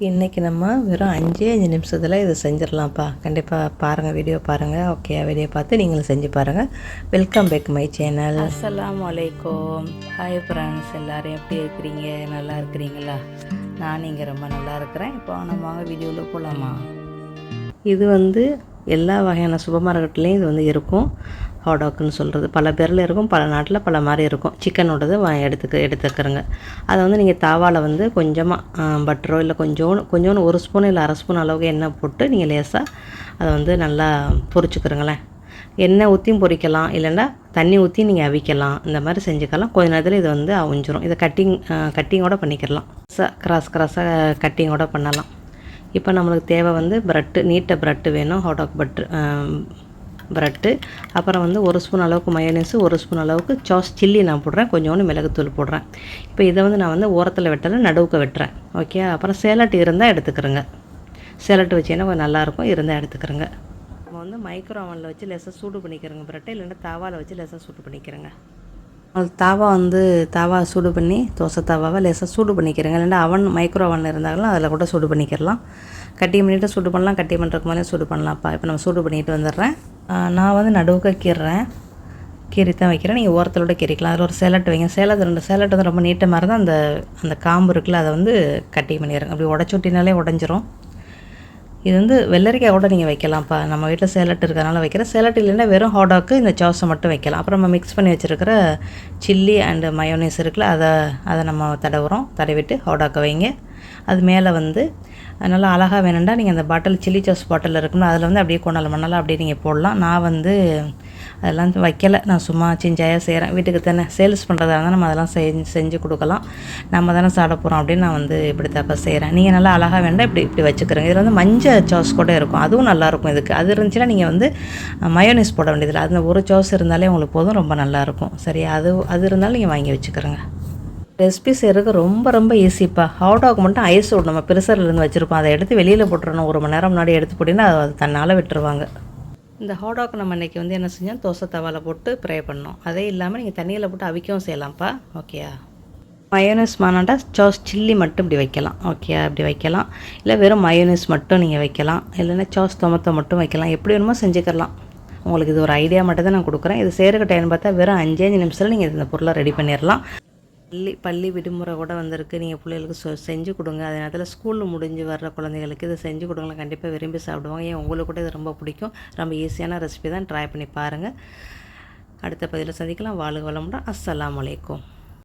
இன்றைக்கி நம்ம வெறும் அஞ்சே அஞ்சு நிமிஷத்தில் இதை செஞ்சிடலாம்ப்பா. கண்டிப்பாக பாருங்கள் வீடியோ பாருங்கள் ஓகே வீடியோ பார்த்து நீங்களும் செஞ்சு பாருங்கள் வெல்கம் பேக் மை சேனல் அஸ்ஸலாமு அலைக்கும் ஹாய் ஃப்ரெண்ட்ஸ் எல்லோரும் எப்படி இருக்கிறீங்க? நல்லா இருக்கிறீங்களா? நான் இங்கே ரொம்ப நல்லா இருக்கிறேன். இப்போ நம்ம வீடியோவில் போகலாமா இது வந்து எல்லா வகையான சூப்பர் மார்க்கெட்லேயும் இது வந்து இருக்கும். ஹாடாக்குன்னு சொல்கிறது பல பேரில் இருக்கும் பல நாட்டில் பல மாதிரி இருக்கும். சிக்கனோடது எடுத்துக்க எடுத்துக்கிறேங்க. அதை வந்து நீங்கள் தாவாவில் வந்து கொஞ்சமாக பட்டரோ இல்லை கொஞ்சோன்னு கொஞ்சோண்டு ஒரு ஸ்பூன் இல்லை அரை ஸ்பூன் அளவுக்கு எண்ணெய் போட்டு நீங்கள் லேசாக அதை வந்து நல்லா பொரிச்சுக்கிறங்களேன். எண்ணெய் ஊற்றியும் பொரிக்கலாம் இல்லைன்னா தண்ணி ஊற்றி நீங்கள் அவிக்கலாம். இந்த மாதிரி செஞ்சுக்கலாம். கொஞ்ச நேரத்தில் இது வந்து அவிஞ்சிரும். இதை கட்டிங் கட்டிங்கோட பண்ணிக்கலாம். ச கிராஸ் கிராஸாக கட்டிங்கோட பண்ணலாம். இப்போ நம்மளுக்கு தேவை வந்து ப்ரெட்டு நீட்ட ப்ரெட்டு வேணும் ஹாடாக் பட்டு ப்ரெட்டு அப்புறம் வந்து ஒரு ஸ்பூன் அளவுக்கு மயோனீஸு ஒரு ஸ்பூன் அளவுக்கு சாஸ் சில்லி நான் போடுறேன். கொஞ்சோண்டு மிளகுத்தூள் போடுறேன். இப்போ இதை வந்து நான் வந்து ஓரத்தில் வெட்டலை நடுவுக்கு வெட்டுறேன். ஓகே அப்புறம் சேலட் இருந்தால் எடுத்துக்கிறேங்க. சேலட் வச்சீங்கன்னா கொஞ்சம் நல்லாயிருக்கும். இருந்தால் எடுத்துக்கிறேங்க. நம்ம வந்து மைக்ரோ அவனில் வச்சு லேசாக சூடு பண்ணிக்கிறேங்க ப்ரெட்டை இல்லைன்னா தாவாவில் வச்சு லேசாக சூடு பண்ணிக்கிறேங்க. அது தாவா வந்து தாவா சூடு பண்ணி தோசை தாவாவை லேசாக சூடு பண்ணிக்கிறேங்க. இல்லைன்னா அவன் மைக்ரோ அவன் இருந்தாலும் அதில் கூட சூடு பண்ணிக்கிறலாம் கட்டி பண்ணிவிட்டு சூடு பண்ணலாம். கட்டி பண்ணுறதுக்கு மேலே சூடு பண்ணலாம்ப்பா. இப்போ நம்ம சூடு பண்ணிட்டு வந்துடுறேன். நான் வந்து நடுவுக்கு கீறேன் கீறி தான் வைக்கிறேன். நீங்கள் ஓரத்தோட கீறிக்கலாம். அதில் ஒரு சேலட் வைங்க. சேலட் ரெண்டு சேலட் வந்து ரொம்ப நீட்டமாக இருந்தால் அந்த அந்த காம்பு இருக்குல்ல அதை வந்து கட்டி பண்ணிடுறேன். அப்படி உடச்சு விட்டினாலே உடஞ்சிரும். இது வந்து வெள்ளரிக்காய் கூட நீங்கள் வைக்கலாம்ப்பா. நம்ம வீட்டில் சேலட் இருக்கிறனால வைக்கிறேன். சேலட் இல்லைன்னா வெறும் ஹாடாக்கு இந்த சாஸை மட்டும் வைக்கலாம். அப்புறம் நம்ம மிக்ஸ் பண்ணி வச்சுருக்கிற சில்லி அண்டு மயோனைஸ் இருக்குல்ல அதை அதை நம்ம தடவுறோம். தடவிட்டு ஹாடாக்க வைங்க. அது மேலே வந்து நல்லா அழகாக வேணும்டா. நீங்கள் அந்த பாட்டில் சில்லி சாஸ் பாட்டில் இருக்கும்ல அதில் வந்து அப்படியே கொண்டால மண்ணாலும் அப்படியே நீங்கள் போடலாம். நான் வந்து அதெல்லாம் வைக்கலை. நான் சும்மா சிஞ்சாயாக செய்கிறேன் வீட்டுக்கு தானே சேல்ஸ் பண்ணுறதா இருந்தால் நம்ம அதெல்லாம் செஞ்சு செஞ்சு கொடுக்கலாம். நம்ம தானே சாப்பிட போகிறோம் அப்படின்னு நான் வந்து இப்படி தப்பா செய்கிறேன் நீங்கள் நல்லா அழகாக வேண்டாம் இப்படி இப்படி வச்சுக்கிறேங்க. இதில் வந்து மஞ்சள் சாஸ் கூட இருக்கும். அதுவும் நல்லாயிருக்கும் இதுக்கு. அது இருந்துச்சுன்னா நீங்கள் வந்து மயோனிஸ் போட வேண்டியதில்லை. அதில் ஒரு சாஸ் இருந்தாலே உங்களுக்கு போதும் ரொம்ப நல்லாயிருக்கும் சரி அது அது இருந்தாலும் நீங்கள் வாங்கி வச்சுக்கிறேங்க. ரெசிபி செய்கிறதுக்கு ரொம்ப ரொம்ப ஈஸிப்பா ஹாட் மட்டும் ஐஸ் விடணும் நம்ம பெருசர்லேருந்து வச்சுருப்போம் அதை எடுத்து வெளியில் போட்டுறணும். ஒரு மணி நேரம் முன்னாடி எடுத்து போட்டிங்கன்னா அது தன்னால் விட்டுருவாங்க. இந்த ஹாடாக் நம்ம இன்றைக்கி வந்து என்ன செஞ்சோம்? தோசை தவாவில் போட்டு ப்ரே பண்ணோம். அதே இல்லாமல் நீங்கள் தண்ணியில் போட்டு அவிக்கவும் செய்யலாம்ப்பா. ஓகேயா மயோனஸ் மானாண்டா சாஸ் சில்லி மட்டும் இப்படி வைக்கலாம். ஓகே அப்படி வைக்கலாம். இல்லை வெறும் மயோனஸ் மட்டும் நீங்கள் வைக்கலாம். இல்லைன்னா சாஸ் தொமத்தை மட்டும் வைக்கலாம். எப்படி வேணுமோ செஞ்சுக்கலாம் உங்களுக்கு இது ஒரு ஐடியா மட்டும் தான் நான் கொடுக்குறேன். இது செய்கிற டைம் பார்த்தா வெறும் அஞ்சு அஞ்சு நிமிஷத்தில் நீங்கள் இந்த பொருளை ரெடி பண்ணிடலாம் பள்ளி பள்ளி விடுமுறை கூட வந்திருக்கு. நீங்கள் பிள்ளைகளுக்கு செஞ்சு கொடுங்க. அதே நேரத்தில் ஸ்கூலில் முடிஞ்சு வர்ற குழந்தைகளுக்கு இதை செஞ்சு கொடுங்களேன். கண்டிப்பாக விரும்பி சாப்பிடுவாங்க. ஏன் உங்களுக்கு கூட இது ரொம்ப பிடிக்கும். ரொம்ப ஈஸியான ரெசிபி தான் ட்ரை பண்ணி பாருங்கள் அடுத்த பதிவில் சந்திக்கலாம். வாழ்க வளமுடன். அஸ்லாம் அலைக்கும்.